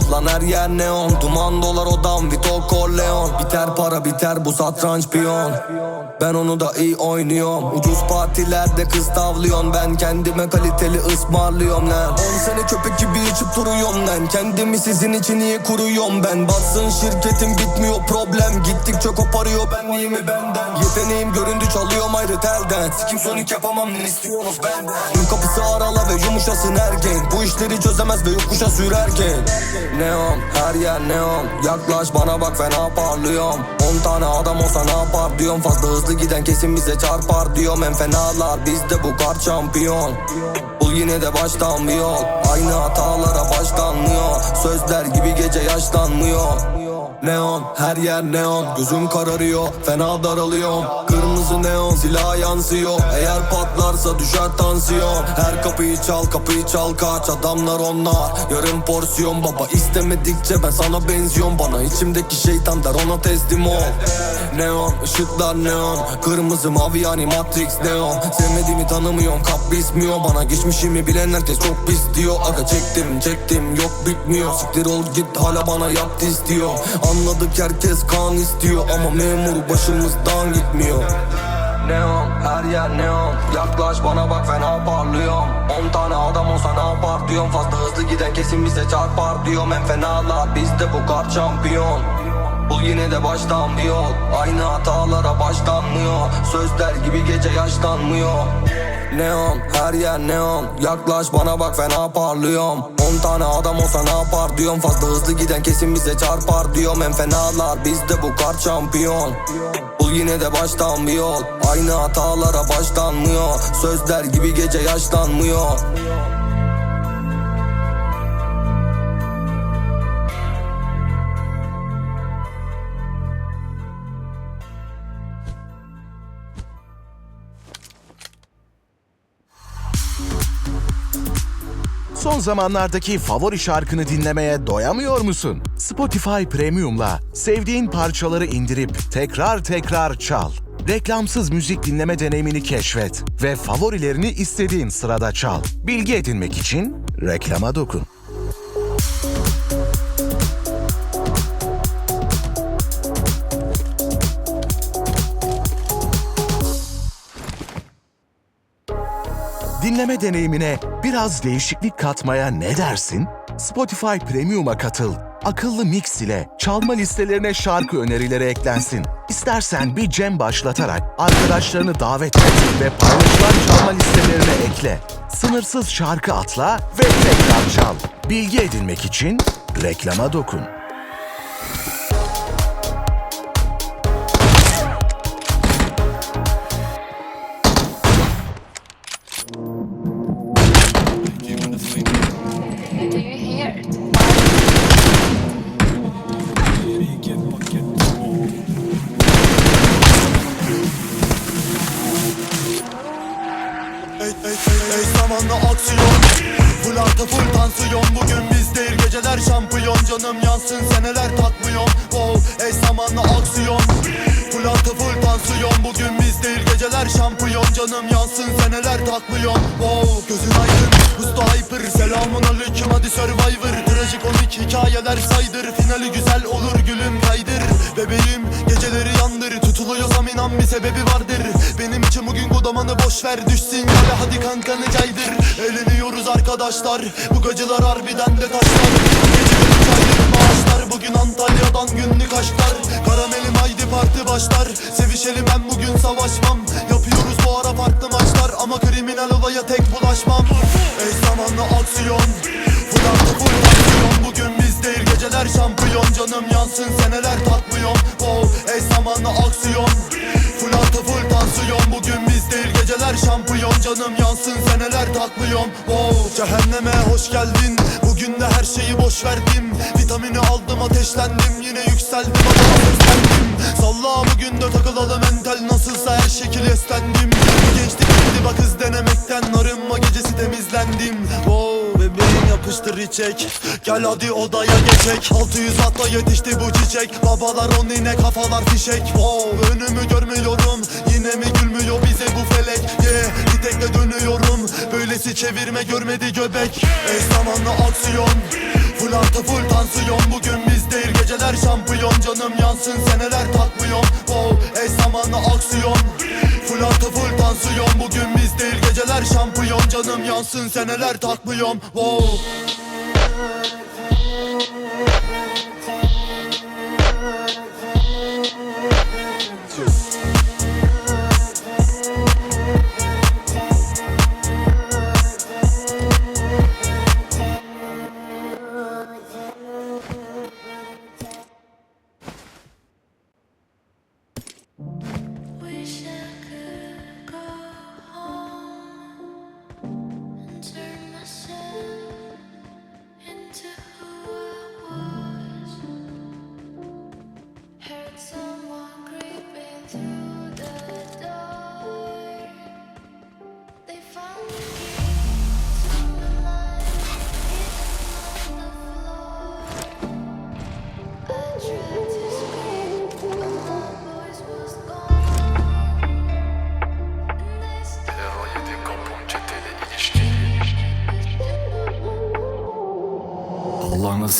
neon Lan her yer neon. Duman dolar odam Vito Corleone. Biter para biter bu satranç piyon. Ben onu da iyi oynuyorum. Ucuz partilerde kız tavlıyorsun. Ben kendime kaliteli ısmarlıyorum lan. 10 sene köpek gibi içip duruyorum lan. Kendimi sizin için niye kuruyorum ben. Batsın şirketim bitmiyor problem. Gittikçe koparıyor benliğimi benden. Yeteneğim göründü çalıyorum ayrı telden. Sikim sonik yapamam ne istiyorsunuz benden? Gün kapısı arala ve yumuşasın ergen Bu işleri çözemez ve yokuşa sürerken Neon her yer neon. Yaklaş bana bak fena parlıyorum? 10 tane adam olsa ne yapar diyorum? Fazla hızlı giden kesin bize çarpar diyorum. En fenalar bizde bu kar şampiyon. Bul yine de baştan bir yol Aynı hatalara başlanmıyor. Sözler gibi gece yaşlanmıyor. Neon her yer neon. Gözüm kararıyor fena daralıyorum. Kırmızı neon silah yansıyor. Eğer patlarsa düşer tansiyon. Her kapıyı çal kapıyı çal kaç. Adamlar onlar. Yarım porsiyon baba istemedikçe ben sana benziyorum. Bana içimdeki şeytan der ona teslim ol. Neon ışıklar neon. Kırmızı mavi yani Matrix neon. Sevmediğimi tanımıyorum kap bismiyor Bana geçmişimi bilen herkes çok pis diyor. Aga çektim çektim yok bitmiyor. Siktir ol git hala bana yaptı istiyor. Anladık herkes kan istiyor. Ama memur başımızdan gitmiyor Neon her yer neon. Yaklaş bana bak fena parlıyorum? 10 tane adam olsa ne yapar diyorum? Fazla hızlı giden kesin bize çarpar diyorum. En fenalar bizde bu kar şampiyon. Bul yine de baştan bir yol Aynı hatalara başlanmıyor. Sözler gibi gece yaşlanmıyor Neon her yer neon. Yaklaş bana bak fena parlıyorum. 10 tane adam olsa ne yapar diyorum. Fazla hızlı giden kesin bize çarpar diyorum. En fenalar bizde bu kar şampiyon. Bul yine de baştan bir yol Aynı hatalara başlanmıyor. Sözler gibi gece yaşlanmıyor Son zamanlardaki favori şarkını dinlemeye doyamıyor musun? Spotify Premium'la sevdiğin parçaları indirip tekrar tekrar çal. Reklamsız müzik dinleme deneyimini keşfet ve favorilerini istediğin sırada çal. Bilgi edinmek için reklama dokun. Dinleme deneyimine biraz değişiklik katmaya ne dersin? Spotify Premium'a katıl. Akıllı mix ile çalma listelerine şarkı önerileri eklensin. İstersen bir cem başlatarak arkadaşlarını davet et ve paylaşılan çalma listelerine ekle. Sınırsız şarkı atla ve tekrar çal. Bilgi edinmek için reklama dokun. İt? Ey, ey, zamanla aksiyon. Full artı full tansiyon. Bugün biz değil geceler şampiyon. Canım yansın seneler takmıyorum Wow ey zamanla aksiyon. Full artı full tansiyon. Bugün biz değil geceler şampiyon. Canım yansın seneler takmıyorum Wow arkadaşlar. Bu gacılar harbiden de taşlar. Geceleri kaydır maaşlar Bugün Antalya'dan günlük aşklar. Karamelim haydi parti başlar. Sevişelim ben bugün savaşmam. Yapıyoruz bu ara farklı maçlar. Ama kriminal olaya tek bulaşmam. Ey zamanlı hoş geldin. Bugün de her şeyi boş verdim. Vitamini aldım ateşlendim. Yine yükseldim ama seslendim. Salla bugün de takılalım mental? Nasılsa her şekil eslendim. Gençlik gitti bak hız denemekten. Arınma gecesi temizlendim. Wow bebeğim yapıştır içek. Gel hadi odaya geçek. 600 hatta yetişti bu çiçek. Babalar on yine kafalar fişek. Wow önümü görmüyorum. Yine mi gülmüyor bize bu felek? Yeah bir tekle dönüyorum Çevirmesi çevirme görmedi göbek. Eş zamanlı aksiyon. Full artı full tansiyon. Bugün biz değil geceler şampiyon. Canım yansın seneler takmıyorum Wow eş zamanlı aksiyon. Full artı full tansiyon. Bugün biz değil geceler şampiyon. Canım yansın seneler takmıyorum. Wow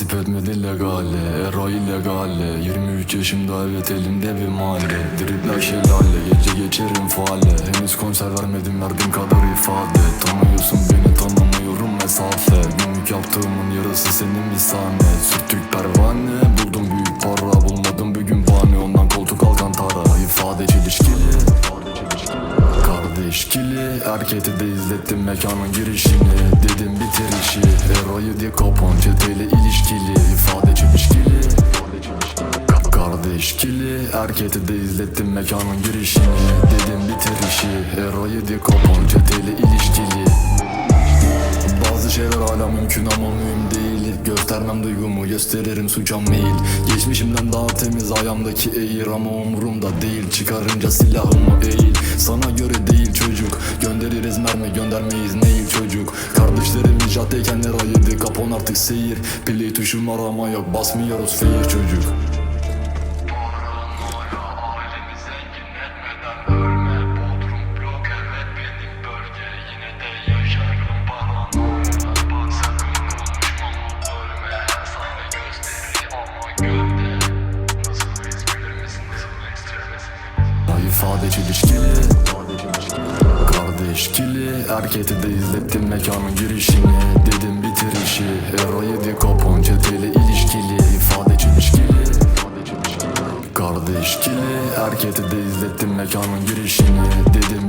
nasip etmedi legale. Era illegale 23 yaşımda evet elimde bir mahalle. Dribler şelale gece geçerim faale Henüz konser vermedim verdiğim kadar ifade. Tanıyorsun beni tanımıyorum mesafe. Günlük yaptığımın yarısı senin misane. Sürttük pervane buldum büyük para Bulmadım bir gün bahane Erkete de izlettim mekanın girişini. Dedim bitir işi. Erayı diye kapan çeteyle ilişkili. İfade çelişkili Ka- Kardeş kili. Erkete de izlettim mekanın girişini. Dedim bitir işi. Erayı diye kapan çeteyle ilişkili bazı şeyler hala mümkün ama mühim değil. Göstermem duygumu gösteririm suçam mail Geçmişimden daha temiz ayağımdaki eğir Ama umurumda değil. Çıkarınca silahımı eğil. Sana göre değil çocuk. Göndeririz mermi göndermeyiz değil çocuk. Kardeşlerim icatteyken lira yedi Kapon artık seyir. Play tuşum var ama yok basmıyoruz fair çocuk ifade çelişkili Kardeş kili Erkete de izlettim mekanın girişini. Dedim bitir işi. Erayı di kapon çeteyle ilişkili. İfade çelişkili. Kardeş kili Erkete de izlettim mekanın girişini. Dedim